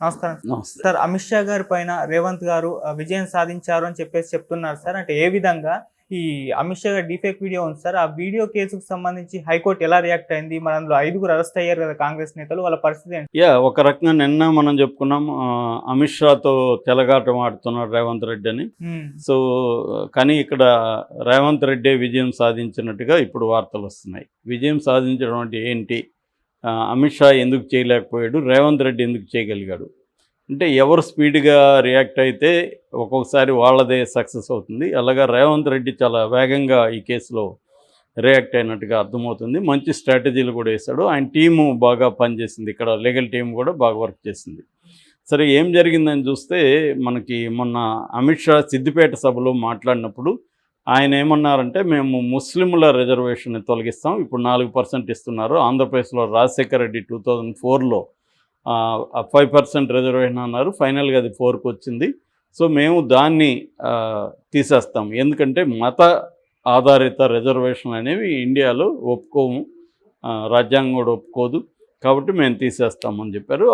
నమస్కారం. నమస్తే. సార్ అమిత్ షా గారి పైన రేవంత్ గారు విజయం సాధించారు అని చెప్పేసి చెప్తున్నారు సార్. అంటే ఏ విధంగా ఈ అమిత్ షా గారి డిఫేక్ వీడియో ఉంది సార్? ఆ వీడియో కేసుకు సంబంధించి హైకోర్టు ఎలా రియాక్ట్ అయింది? మరి అందులో ఐదుగురు అరెస్ట్ అయ్యారు కదా కాంగ్రెస్ నేతలు. వాళ్ళ పరిస్థితి ఏంటి? యా ఒక రకంగా నిన్న మనం చెప్పుకున్నాం అమిత్ షాతో తెలగాటం ఆడుతున్నాడు రేవంత్ రెడ్డి అని సో కానీ ఇక్కడ రేవంత్ రెడ్డి విజయం సాధించినట్టుగా ఇప్పుడు వార్తలు వస్తున్నాయి. విజయం సాధించడం అంటే ఏంటి? అమిత్ షా ఎందుకు చేయలేకపోయాడు? రేవంత్ రెడ్డి ఎందుకు చేయగలిగాడు? అంటే ఎవరు స్పీడ్గా రియాక్ట్ అయితే ఒక్కొక్కసారి వాళ్ళదే సక్సెస్ అవుతుంది. అలాగా రేవంత్ రెడ్డి చాలా వేగంగా ఈ కేసులో రియాక్ట్ అయినట్టుగా అర్థమవుతుంది. మంచి స్ట్రాటజీలు కూడా వేశాడు. ఆయన టీము బాగా పనిచేసింది. ఇక్కడ లీగల్ టీం కూడా బాగా వర్క్ చేసింది. సరే ఏం జరిగిందని చూస్తే మనకి మొన్న అమిత్ షా సిద్దిపేట సభలో మాట్లాడినప్పుడు ఆయన ఏమన్నారంటే మేము ముస్లింల రిజర్వేషన్ తొలగిస్తాం. ఇప్పుడు నాలుగు పర్సెంట్ ఇస్తున్నారు. ఆంధ్రప్రదేశ్లో రాజశేఖర రెడ్డి టూ థౌజండ్ ఫోర్లో ఫైవ్ పర్సెంట్ రిజర్వేషన్ అన్నారు. ఫైనల్గా అది ఫోర్కి వచ్చింది. సో మేము దాన్ని తీసేస్తాం. ఎందుకంటే మత ఆధారిత రిజర్వేషన్ అనేవి ఇండియాలో ఒప్పుకోము. రాజ్యాంగం కూడా ఒప్పుకోదు. కాబట్టి మేము తీసేస్తామని చెప్పారు.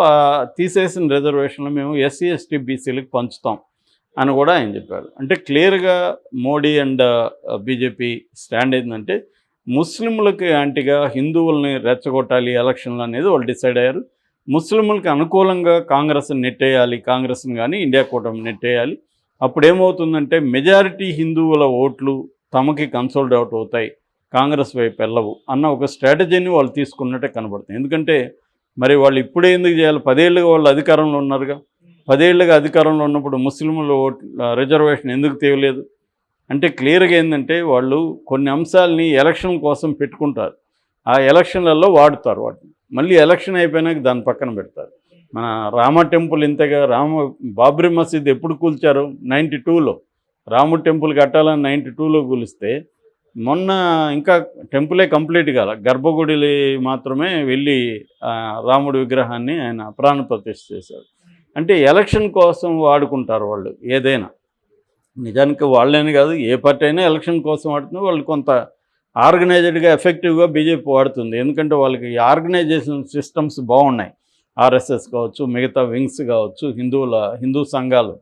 తీసేసిన రిజర్వేషన్లు మేము ఎస్సీ ఎస్టీ బీసీలకు పంచుతాం. అని కూడా ఆయన చెప్పారు. అంటే క్లియర్గా మోడీ అండ్ బీజేపీ స్టాండ్ ఏంటంటే ముస్లింలకు యాంటీగా హిందువుల్ని రెచ్చగొట్టాలి ఎలక్షన్లు అనేది వాళ్ళు డిసైడ్ అయ్యారు. ముస్లింలకు అనుకూలంగా కాంగ్రెస్ని నెట్టేయాలి కాంగ్రెస్ని కానీ ఇండియా కూటమి నెట్టేయాలి. అప్పుడు ఏమవుతుందంటే మెజారిటీ హిందువుల ఓట్లు తమకి కన్సోల్డ్ అవుట్ అవుతాయి కాంగ్రెస్ వైపు వెళ్ళవు అన్న ఒక స్ట్రాటజీని వాళ్ళు తీసుకున్నట్టే కనబడుతుంది. ఎందుకంటే మరి వాళ్ళు ఇప్పుడే ఎందుకు చేయాలి? పదేళ్ళుగా వాళ్ళు అధికారంలో ఉన్నారుగా. పదేళ్ళుగా అధికారంలో ఉన్నప్పుడు ముస్లింల రిజర్వేషన్ ఎందుకు తేవలేదు అంటే క్లియర్గా ఏంటంటే వాళ్ళు కొన్ని అంశాలని ఎలక్షన్ కోసం పెట్టుకుంటారు. ఆ ఎలక్షన్లలో వాడుతారు వాటిని. మళ్ళీ ఎలక్షన్ అయిపోయినాక దాని పక్కన పెడతారు. మన రామ టెంపుల్ ఇంతగా రామ బాబ్రీ మసీద్ ఎప్పుడు కూల్చారు? నైంటీ టూలో. రాముడు టెంపుల్ కట్టాలని నైంటీ టూలో కూలిస్తే మొన్న ఇంకా టెంపులే కంప్లీట్ కాల. గర్భగుడి మాత్రమే వెళ్ళి రాముడి విగ్రహాన్ని ఆయన ప్రాణ ప్రతిష్ఠ చేశారు. అంటే ఎలక్షన్ కోసం వాడుకుంటారు వాళ్ళు ఏదైనా. నిజానికి వాళ్ళని కాదు ఏ పార్టీ అయినా ఎలక్షన్ కోసం వాడుతుంది వాళ్ళు కొంత ఆర్గనైజ్డ్గా ఎఫెక్టివ్గా బీజేపీ వాడుతుంది. ఎందుకంటే వాళ్ళకి ఆర్గనైజేషన్ సిస్టమ్స్ బాగున్నాయి. ఆర్ఎస్ఎస్ కావచ్చు మిగతా వింగ్స్ కావచ్చు హిందువుల హిందూ సంఘాలు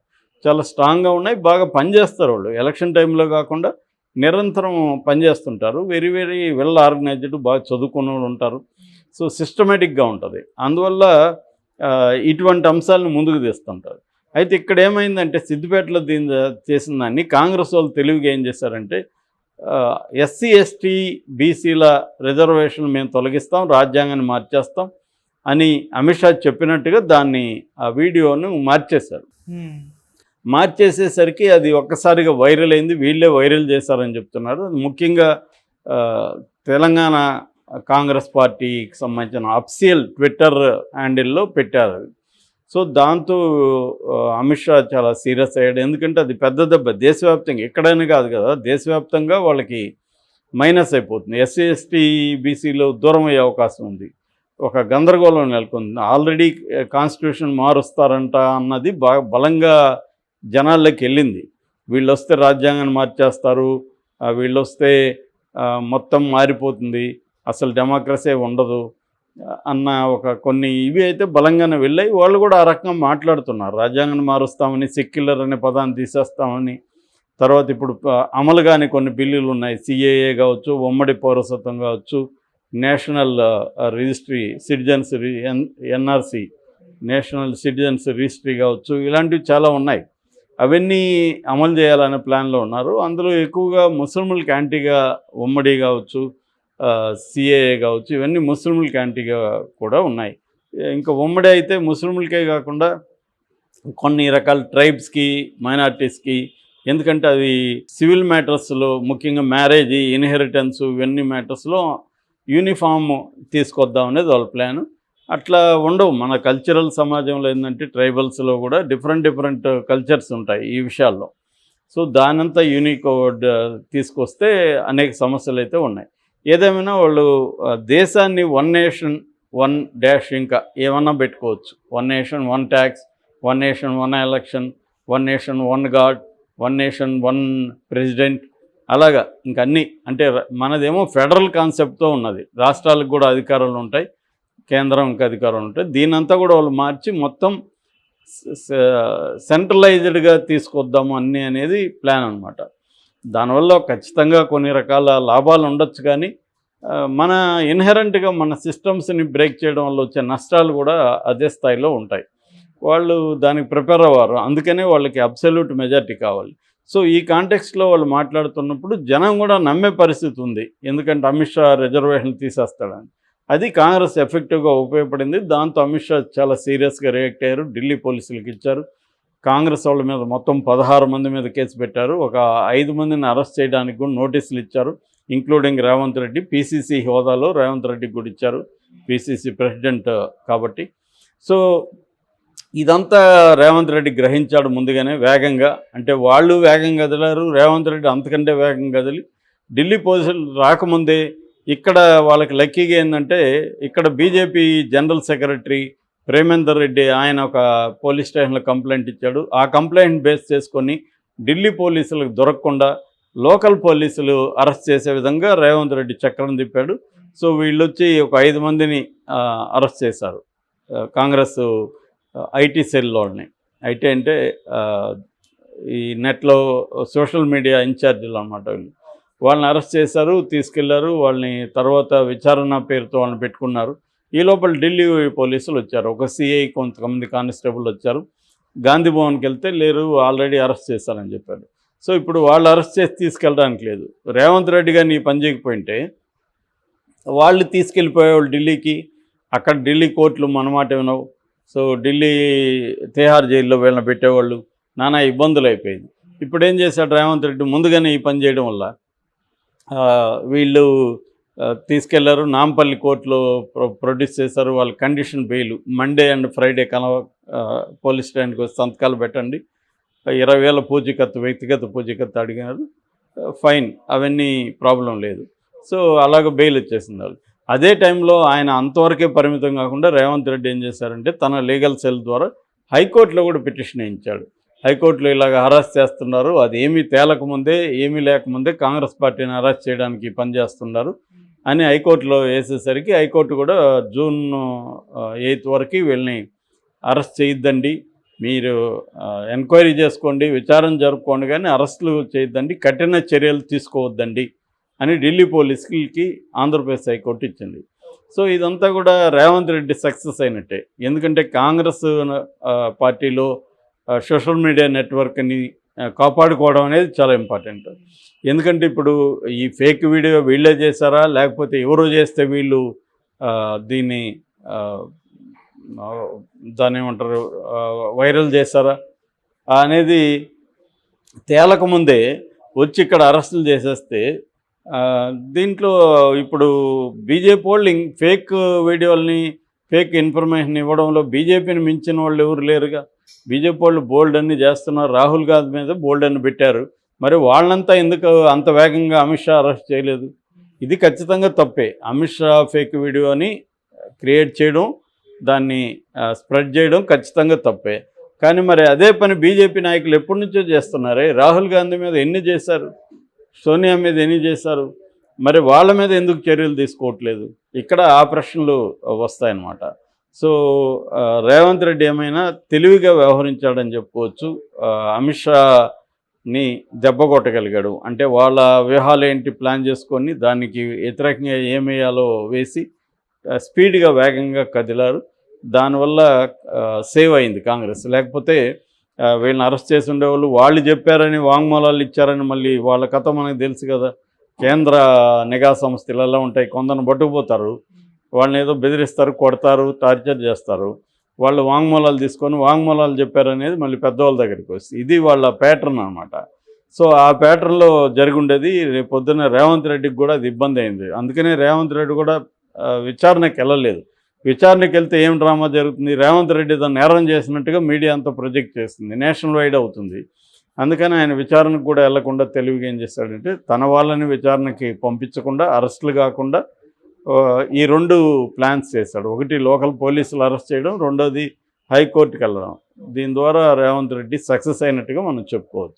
చాలా స్ట్రాంగ్గా ఉన్నాయి బాగా పనిచేస్తారు వాళ్ళు. ఎలక్షన్ టైంలో కాకుండా నిరంతరం పనిచేస్తుంటారు. వెరీ వెరీ వెల్ ఆర్గనైజ్డ్ బాగా చదువుకున్న వాళ్ళు ఉంటారు. సో సిస్టమేటిక్గా ఉంటుంది. అందువల్ల ఇటువంటి అంశాలను ముందుకు తీస్తుంటారు. అయితే ఇక్కడ ఏమైందంటే సిద్దిపేటలో దీని చేసిన దాన్ని కాంగ్రెస్ వాళ్ళు తెలివిగా ఏం చేశారంటే ఎస్సీ ఎస్టీ బీసీల రిజర్వేషన్ మేము తొలగిస్తాం రాజ్యాంగాన్ని మార్చేస్తాం అని అమిత్ షా చెప్పినట్టుగా దాన్ని ఆ వీడియోను మార్చేశారు. మార్చేసేసరికి అది ఒక్కసారిగా వైరల్ అయింది వీళ్ళే వైరల్ చేశారని చెప్తున్నారు. ముఖ్యంగా తెలంగాణ కాంగ్రెస్ పార్టీకి సంబంధించిన అఫ్సియల్ ట్విట్టర్ హ్యాండిల్లో పెట్టారు. సో దాంతో అమిత్ షా చాలా సీరియస్ అయ్యాడు. ఎందుకంటే అది పెద్ద దెబ్బ. దేశవ్యాప్తంగా ఎక్కడైనా కాదు కదా దేశవ్యాప్తంగా వాళ్ళకి మైనస్ అయిపోతుంది. ఎస్సీ ఎస్టీ బీసీలో దూరం అయ్యే అవకాశం ఉంది. ఒక గందరగోళం నెలకొంది. ఆల్రెడీ కాన్స్టిట్యూషన్ మారుస్తారంట అన్నది బాగా బలంగా జనాల్లోకి వెళ్ళింది. వీళ్ళు వస్తే రాజ్యాంగాన్ని మార్చేస్తారు. వీళ్ళు వస్తే మొత్తం మారిపోతుంది. అసలు డెమోక్రసీ ఉండదు అన్న ఒక కొన్ని ఇవి అయితే బలంగానే వెళ్ళాయి. వాళ్ళు కూడా ఆ రకంగా మాట్లాడుతున్నారు. రాజ్యాంగాన్ని మారుస్తామని సెక్యులర్ అనే పదాన్ని తీసేస్తామని. తర్వాత ఇప్పుడు అమలు కాని కొన్ని బిల్లులు ఉన్నాయి. సిఏఏ కావచ్చు ఉమ్మడి పౌరసత్వం కావచ్చు national registry citizens N NRC national citizens registry కావచ్చు ఇలాంటివి చాలా ఉన్నాయి. అవన్నీ అమలు చేయాలనే ప్లాన్లో ఉన్నారు. అందులో ఎక్కువగా ముస్లింలకు యాంటీగా ఉమ్మడి కావచ్చు సిఏఏ కావచ్చు ఇవన్నీ ముస్లింలకు యాంటీగా కూడా ఉన్నాయి. ఇంకా ఉమ్మడి అయితే ముస్లింలకే కాకుండా కొన్ని రకాల ట్రైబ్స్కి మైనార్టీస్కి ఎందుకంటే అది సివిల్ మ్యాటర్స్లో ముఖ్యంగా మ్యారేజ్ ఇన్హెరిటెన్స్ ఇవన్నీ మ్యాటర్స్లో యూనిఫామ్ తీసుకొద్దాం అనేది వాళ్ళ ప్లాన్ అట్లా ఉండవు. మన కల్చరల్ సమాజంలో ఏంటంటే ట్రైబల్స్లో కూడా డిఫరెంట్ డిఫరెంట్ కల్చర్స్ ఉంటాయి ఈ విషయాల్లో. సో దానంతా యూనికోడ్ తీసుకొస్తే అనేక సమస్యలు అయితే ఉన్నాయి. ఏదేమైనా వాళ్ళు దేశాన్ని వన్ నేషన్ వన్ డాష్ ఇంకా ఏమన్నా పెట్టుకోవచ్చు. One nation one tax one nation one election one nation one god one nation one president అలాగా ఇంక అన్నీ. అంటే మనదేమో ఫెడరల్ కాన్సెప్ట్తో ఉన్నది. రాష్ట్రాలకు కూడా అధికారాలు ఉంటాయి కేంద్రంకి అధికారాలు ఉంటాయి. దీనంతా కూడా వాళ్ళు మార్చి మొత్తం సెంట్రలైజ్డ్గా తీసుకొద్దాము అన్నీ అనేది ప్లాన్ అనమాట దానివల్ల ఖచ్చితంగా కొన్ని రకాల లాభాలు ఉండొచ్చు కానీ మన ఇన్హెరెంట్గా మన సిస్టమ్స్ని బ్రేక్ చేయడం వల్ల వచ్చే నష్టాలు కూడా అదే స్థాయిలో ఉంటాయి. వాళ్ళు దానికి ప్రిపేర్ అవ్వరు. అందుకనే వాళ్ళకి అబ్సల్యూట్ మెజారిటీ కావాలి. సో ఈ కాంటెక్స్ట్లో వాళ్ళు మాట్లాడుతున్నప్పుడు జనం కూడా నమ్మే పరిస్థితి ఉంది. ఎందుకంటే అమిత్ షా రిజర్వేషన్ తీసేస్తాడని. అది కాంగ్రెస్ ఎఫెక్టివ్గా ఉపయోగపడింది. దాంతో అమిత్ షా చాలా సీరియస్గా రియాక్ట్ అయ్యారు. ఢిల్లీ పోలీసులకు ఇచ్చారు. కాంగ్రెస్ వాళ్ళ మీద మొత్తం పదహారు మంది మీద కేసు పెట్టారు. ఒక ఐదు మందిని అరెస్ట్ చేయడానికి కూడా నోటీసులు ఇచ్చారు. ఇంక్లూడింగ్ రేవంత్ రెడ్డి పీసీసీ హోదాలో రేవంత్ రెడ్డికి కూడా ఇచ్చారు. పీసీసీ ప్రెసిడెంట్ కాబట్టి. సో ఇదంతా రేవంత్ రెడ్డి గ్రహించాడు ముందుగానే వేగంగా. అంటే వాళ్ళు వేగంగా కదిలారు రేవంత్ రెడ్డి అంతకంటే వేగంగా కదిలి. ఢిల్లీ పోలీసులు రాకముందే ఇక్కడ వాళ్ళకి లక్కీగా ఏంటంటే ఇక్కడ BJP general secretary Premender Reddy ఆయన ఒక పోలీస్ స్టేషన్లో కంప్లైంట్ ఇచ్చాడు. ఆ కంప్లైంట్ బేస్ చేసుకొని ఢిల్లీ పోలీసులకు దొరకకుండా లోకల్ పోలీసులు అరెస్ట్ చేసే విధంగా రేవంత్ రెడ్డి చక్రం తిప్పాడు. సో వీళ్ళు వచ్చి ఒక ఐదు మందిని అరెస్ట్ చేశారు. కాంగ్రెస్ ఐటీ సెల్లోని ఐటీ అంటే ఈ నెట్లో సోషల్ మీడియా ఇన్ఛార్జీలు అనమాట వీళ్ళు. వాళ్ళని అరెస్ట్ చేశారు తీసుకెళ్ళారు. వాళ్ళని తర్వాత విచారణ పేరుతో వాళ్ళని పెట్టుకున్నారు. ఈ లోపల ఢిల్లీ పోలీసులు వచ్చారు. ఒక సిఐ కొంతమంది కానిస్టేబుల్ వచ్చారు. గాంధీ భవన్కి వెళ్తే లేరు ఆల్రెడీ అరెస్ట్ చేశారని చెప్పారు సో ఇప్పుడు వాళ్ళు అరెస్ట్ చేసి తీసుకెళ్ళడానికి లేదు. రేవంత్ రెడ్డి గారిని పని చేయకపోయింటే వాళ్ళు తీసుకెళ్ళిపోయేవాళ్ళు ఢిల్లీకి. అక్కడ ఢిల్లీ కోర్టులు మనమాట వినవు. సో ఢిల్లీ తిహార్ జైల్లో వీళ్ళని పెట్టేవాళ్ళు. నానా ఇబ్బందులు అయిపోయింది. ఇప్పుడు ఏం చేశాడు రేవంత్ రెడ్డి? ముందుగానే ఈ పని చేయడం వల్ల వీళ్ళు తీసుకెళ్ళారు. నాంపల్లి కోర్టులో ప్రొ ప్రొడ్యూస్ చేశారు. వాళ్ళ condition bail Monday and Friday కలవ పోలీస్ స్టాండ్కి వచ్చి సంతకాలు పెట్టండి. ఇరవై వేల పూజీకత్తు వ్యక్తిగత పూజీకత్తు అడిగినారు. ఫైన్. అవన్నీ ప్రాబ్లం లేదు. సో అలాగ బెయిల్ వచ్చేసింది వాళ్ళు అదే టైంలో ఆయన అంతవరకే పరిమితం కాకుండా రేవంత్ రెడ్డి ఏం చేశారంటే తన లీగల్ సెల్ ద్వారా హైకోర్టులో కూడా పిటిషన్ వేయించాడు. హైకోర్టులో ఇలాగ అరెస్ట్ చేస్తున్నారు. అది ఏమీ తేలకముందే ఏమీ లేకముందే కాంగ్రెస్ పార్టీని అరెస్ట్ చేయడానికి పనిచేస్తున్నారు. అని హైకోర్టులో వేసేసరికి హైకోర్టు కూడా జూన్ ఎయిత్ వరకు వీళ్ళని అరెస్ట్ చేయొద్దండి. మీరు ఎంక్వైరీ చేసుకోండి విచారణ జరుపుకోండి కానీ అరెస్టులు చేయొద్దండి కఠిన చర్యలు తీసుకోవద్దండి అని ఢిల్లీ పోలీసులకి ఆంధ్రప్రదేశ్ హైకోర్టు ఇచ్చింది. సో ఇదంతా కూడా రేవంత్ రెడ్డి సక్సెస్ అయినట్టే. ఎందుకంటే కాంగ్రెస్ పార్టీలో సోషల్ మీడియా నెట్వర్క్ని కాపాడుకోవడం అనేది చాలా ఇంపార్టెంట్. ఎందుకంటే ఇప్పుడు ఈ ఫేక్ వీడియో వీళ్ళే చేశారా? లేకపోతే ఎవరో చేస్తే వీళ్ళు దీన్ని దాని దాన్ని ఏమంటారు వైరల్ చేశారా? అనేది తేలకముందే వచ్చి ఇక్కడ అరెస్టులు చేసేస్తే దీంట్లో ఇప్పుడు బీజేపీ వాళ్ళు ఫేక్ వీడియోల్ని ఫేక్ ఇన్ఫర్మేషన్ ఇవ్వడంలో బీజేపీని మించిన వాళ్ళు ఎవరు లేరుగా? బీజేపీ వాళ్ళు బోల్డ్ అన్ని చేస్తున్నారు. రాహుల్ గాంధీ మీద బోల్డ్ అన్ని పెట్టారు. మరి వాళ్ళంతా ఎందుకు అంత వేగంగా అమిత్ షా అరెస్ట్ చేయలేదు? ఇది ఖచ్చితంగా తప్పే. అమిత్ షా ఫేక్ వీడియోని క్రియేట్ చేయడం దాన్ని స్ప్రెడ్ చేయడం ఖచ్చితంగా తప్పే. కానీ మరి అదే పని బీజేపీ నాయకులు ఎప్పటి నుంచో చేస్తున్నారే? రాహుల్ గాంధీ మీద ఎన్ని చేశారు? సోనియా మీద ఎన్ని చేశారు? మరి వాళ్ళ మీద ఎందుకు చర్యలు తీసుకోవట్లేదు? ఇక్కడ ఆ ప్రశ్నలు వస్తాయన్నమాట. సో రేవంత్ రెడ్డి ఏమైనా తెలివిగా వ్యవహరించాడని చెప్పుకోవచ్చు. అమిత్ షాని దెబ్బ కొట్టగలిగాడు. అంటే వాళ్ళ వ్యూహాలు ఏంటి ప్లాన్ చేసుకొని దానికి వ్యతిరేకంగా ఏమేయాలో వేసి స్పీడ్గా వేగంగా కదిలారు. దానివల్ల సేవ్ అయింది కాంగ్రెస్. లేకపోతే వీళ్ళని అరెస్ట్ చేసి ఉండేవాళ్ళు వాళ్ళు చెప్పారని వాంగ్మూలాలు ఇచ్చారని మళ్ళీ వాళ్ళ కథ మనకు తెలుసు కదా. కేంద్ర నిఘా సంస్థలు ఎలా ఉంటాయి కొందరు పట్టుకుపోతారు. వాళ్ళని ఏదో బెదిరిస్తారు కొడతారు టార్చర్ చేస్తారు. వాళ్ళు వాంగ్మూలాలు తీసుకొని వాంగ్మూలాలు చెప్పారనేది మళ్ళీ పెద్దవాళ్ళ దగ్గరికి వస్తుంది. ఇది వాళ్ళ ప్యాటర్న్ అనమాట సో ఆ ప్యాటర్న్లో జరిగి ఉండేది రేపు పొద్దున్న రేవంత్ రెడ్డికి కూడా అది ఇబ్బంది అయింది. అందుకనే రేవంత్ రెడ్డి కూడా ఆ, విచారణకి వెళ్ళలేదు. విచారణకి వెళ్తే ఏం డ్రామా జరుగుతుంది? రేవంత్ రెడ్డి దాన్ని నేరం చేసినట్టుగా మీడియా అంతా ప్రొజెక్ట్ చేస్తుంది. నేషనల్ వైడ్ అవుతుంది. అందుకని ఆయన విచారణకు కూడా వెళ్ళకుండా తెలివిగా ఏం చేశాడంటే తన వాళ్ళని విచారణకి పంపించకుండా అరెస్టులు కాకుండా ఈ రెండు ప్లాన్స్ చేశాడు. ఒకటి లోకల్ పోలీసులు అరెస్ట్ చేయడం రెండోది హైకోర్టుకి వెళ్ళడం. దీని ద్వారా రేవంత్ రెడ్డి సక్సెస్ అయినట్టుగా మనం చెప్పుకోవచ్చు.